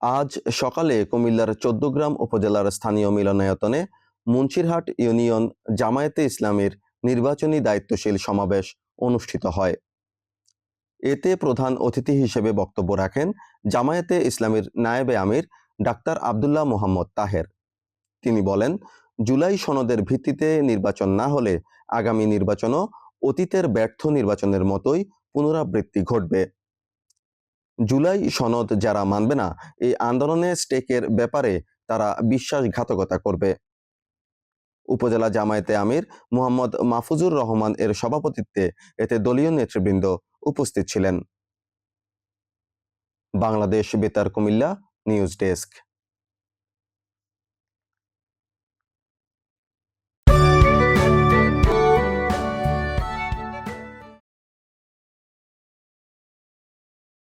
আজ সকালে কুমিল্লার চোদ্দগ্রাম উপজেলার স্থানীয় মিলনায়তনে মুন্সিরহাট ইউনিয়ন জামায়াতে ইসলামের নির্বাচনী দায়িত্বশীল সমাবেশ অনুষ্ঠিত হয়। এতে প্রধান অতিথি হিসেবে বক্তব্য রাখেন জামায়াতে ইসলামের নায়েবে আমির ডাক্তার আবদুল্লাহ মোহাম্মদ তাহের। তিনি বলেন, জুলাই সনদের ভিত্তিতে নির্বাচন না হলে আগামী নির্বাচনও অতীতের ব্যর্থ নির্বাচনের মতোই পুনরাবৃত্তি ঘটবে। জুলাই সনদ যারা মানবে না, এই আন্দোলনে স্টেকের ব্যাপারে তারা বিশ্বাসঘাতকতা করবে। উপজেলা জামায়াতে আমির মোহাম্মদ মাহফুজুর রহমান এর সভাপতিত্বে এতে দলীয় নেতৃবৃন্দ উপস্থিত ছিলেন। বাংলাদেশ বেতার কুমিল্লা নিউজ ডেস্ক।